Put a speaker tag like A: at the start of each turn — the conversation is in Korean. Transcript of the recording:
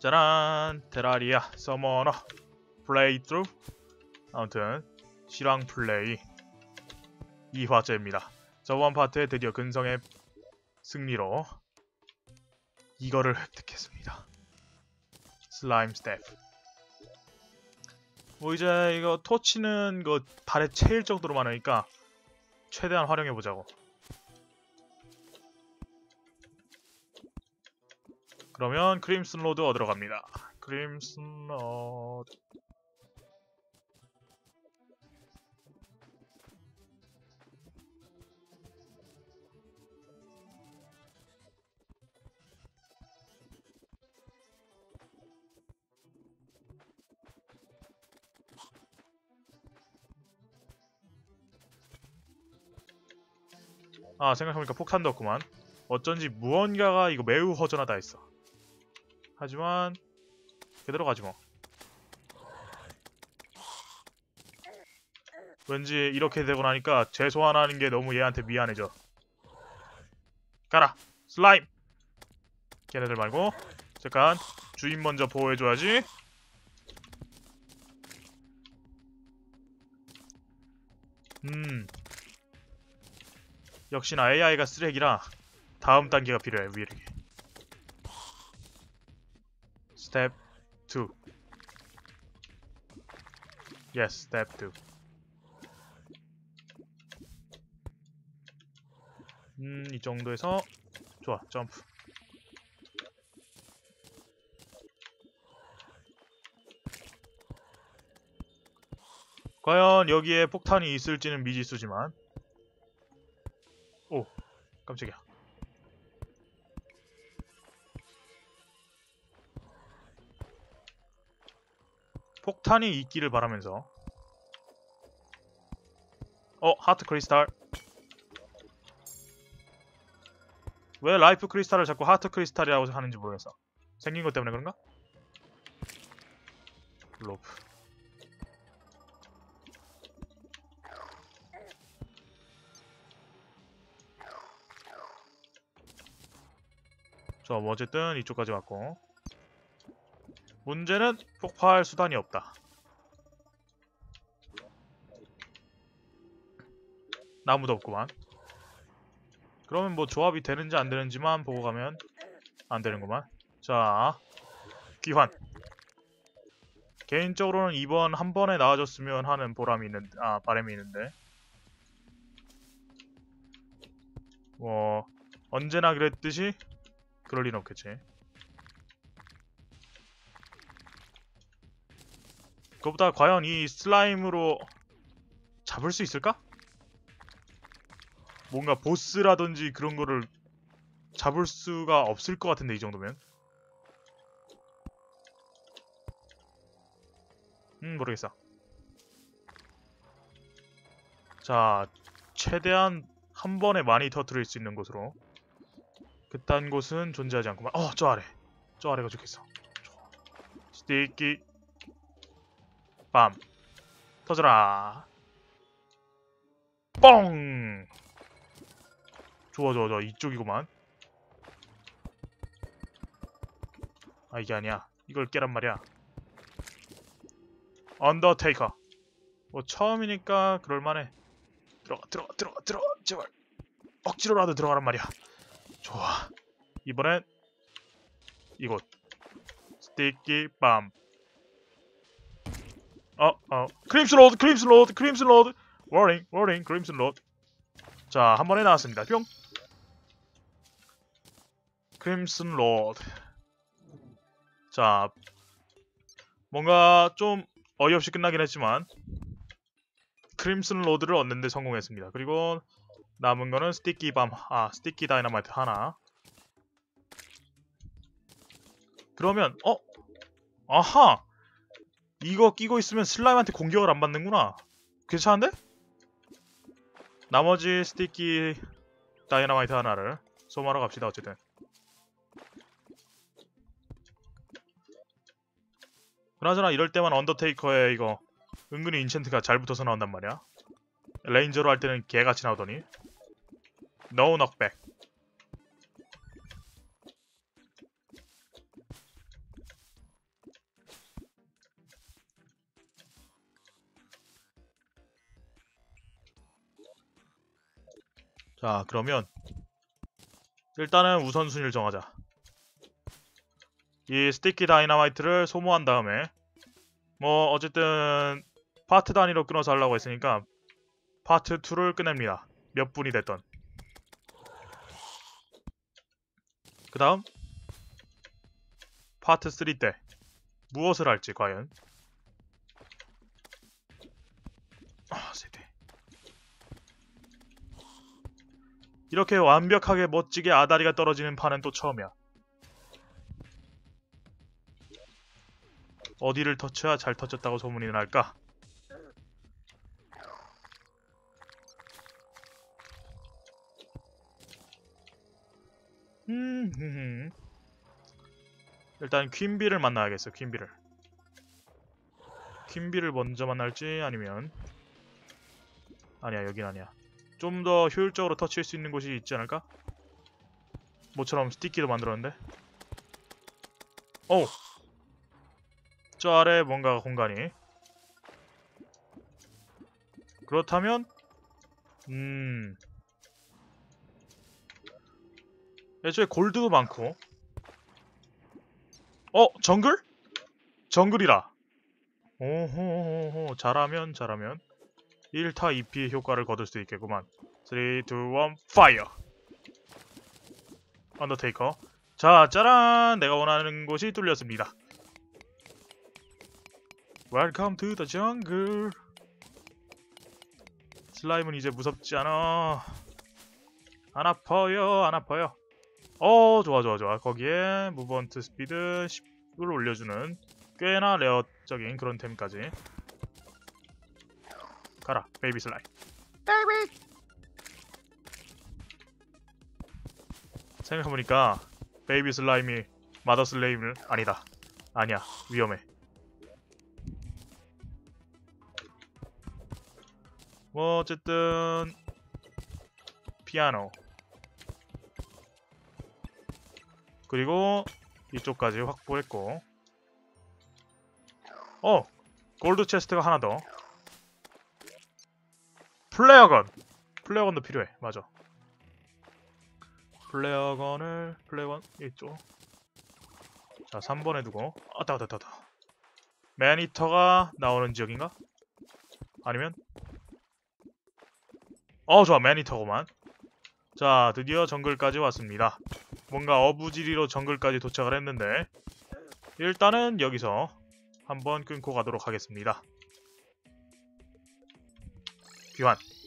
A: 짜란 테라리아 서머너 플레이 트루 아무튼 실황 플레이 2화째입니다. 저번 파트에 드디어 근성의 승리로 이거를 획득했습니다. 슬라임 스텝. 뭐 이제 이거 토치는 그 발에 채일 정도로 많으니까 최대한 활용해 보자고. 그러면 크림슨 로드 얻으러 갑니다. 크림슨 로드. 아 생각해보니까 폭탄도 없구만 어쩐지 무언가가 이거 매우 허전하다 했어 하지만 그대로 가지 뭐. 왠지 이렇게 되고 나니까 하나 하는 게 너무 얘한테 미안해져. 가라 슬라임! 걔네들 말고 잠깐 주인 먼저 보호해줘야지. 음. 역시나 AI가 쓰레기라 다음 단계가 필요해 위력이 스텝 2 Yes, step 2 음, 이 정도에서 좋아, 점프. 과연 여기에 폭탄이 있을지는 미지수지만. 오 깜짝이야 폭탄이 있기를 바라면서. 어 하트 크리스탈. 왜 라이프 크리스탈을 자꾸 하트 크리스탈이라고 하는지 모르겠어. 생긴 것 때문에 그런가? 로프. 자, 뭐 어쨌든 이쪽까지 왔고 문제는 폭파할 수단이 없다. 나무도 없구만. 그러면 뭐 조합이 되는지 안 되는지만 보고 가면 안 되는구만. 자, 귀환. 개인적으로는 이번 한 번에 나와줬으면 하는 보람이 있는, 아, 바람이 있는데. 뭐, 언제나 그랬듯이 그럴 리는 없겠지. 그것보다 과연 이 슬라임으로 잡을 수 있을까? 뭔가 보스라든지 그런 거를 잡을 수가 없을 것 같은데 이 정도면. 음 모르겠어. 자 최대한 한 번에 많이 터트릴 수 있는 곳으로. 그딴 곳은 존재하지 않구만. 어저 아래. 저 아래가 좋겠어. 스티키 빰 터져라. 뻥! 좋아 좋아 좋아. 이쪽이구만. 아 이게 아니야. 이걸 깨란 말이야. 언더테이커 뭐 처음이니까 그럴만해. 들어가 들어가 들어가 들어가. 제발. 억지로라도 들어가란 말이야. 좋아. 이번엔 이곳. 스티키 빰 어, 어. 크림슨 로드, 크림슨 로드, 크림슨 로드. 워링, 워링, 크림슨 로드. 자, 한 번에 나왔습니다. 뿅. 크림슨 로드. 자, 뭔가 좀 어이없이 끝나긴 했지만 크림슨 로드를 얻는데 성공했습니다. 그리고 남은 거는 스티키 밤, 아, 스티키 다이너마이트 하나. 그러면, 어? 아하! 이거 끼고 있으면 슬라임한테 공격을 안 받는구나. 괜찮은데? 나머지 스티키 다이너마이트 하나를 소모하러 갑시다 어쨌든. 그나저나 이럴 때만 언더테이커에 이거 은근히 인챈트가 잘 붙어서 나온단 말이야. 레인저로 할 때는 개같이 나오더니. No knockback. 자 그러면 일단은 우선순위를 정하자. 이 스티키 다이너마이트를 소모한 다음에 뭐 어쨌든 파트 단위로 끊어서 하려고 했으니까 파트 2를 끝냅니다. 몇 분이 됐던. 그 다음 파트 3 때 무엇을 할지 과연 아 세대 이렇게 완벽하게 멋지게 아다리가 떨어지는 판은 또 처음이야. 어디를 터쳐야 잘 터졌다고 소문이 날까? 음. 일단 퀸비를 만나야겠어 퀸비를. 퀸비를 먼저 만날지 아니면 아니야 여긴 아니야 좀 더 효율적으로 터치할 수 있는 곳이 있지 않을까? 모처럼 스티키도 만들었는데 오! 저 아래 뭔가 공간이 그렇다면 음 애초에 골드도 많고 어? 정글? 정글이라 오호호호 잘하면 잘하면 1타 2피의 효과를 거둘 수 있겠구만. 3, 2, 1, 파이어! 언더테이커. 자 짜란! 내가 원하는 곳이 뚫렸습니다. Welcome to the jungle! 슬라임은 이제 무섭지 않아. 안 아파요 안 아파요. 어 좋아 좋아 좋아. 거기에 무브먼트 스피드 10을 올려주는 꽤나 레어적인 그런 템까지 가라 베이비 슬라임 베이비! 생각해보니까 베이비 슬라임이 마더 슬라임을 아니다. 아니야 위험해. 뭐 어쨌든 피아노. 그리고 이쪽까지 확보했고. 어! 골드 체스트가 하나 더 플레어건! 플레어건도 필요해. 맞아. 플레어건을 플레어건 이쪽 자 3번에 두고. 아따 아따 아따 매니터가 나오는 지역인가? 아니면? 어 좋아. 매니터구만. 자 드디어 정글까지 왔습니다. 뭔가 어부지리로 정글까지 도착을 했는데 일단은 여기서 한번 끊고 가도록 하겠습니다. you want.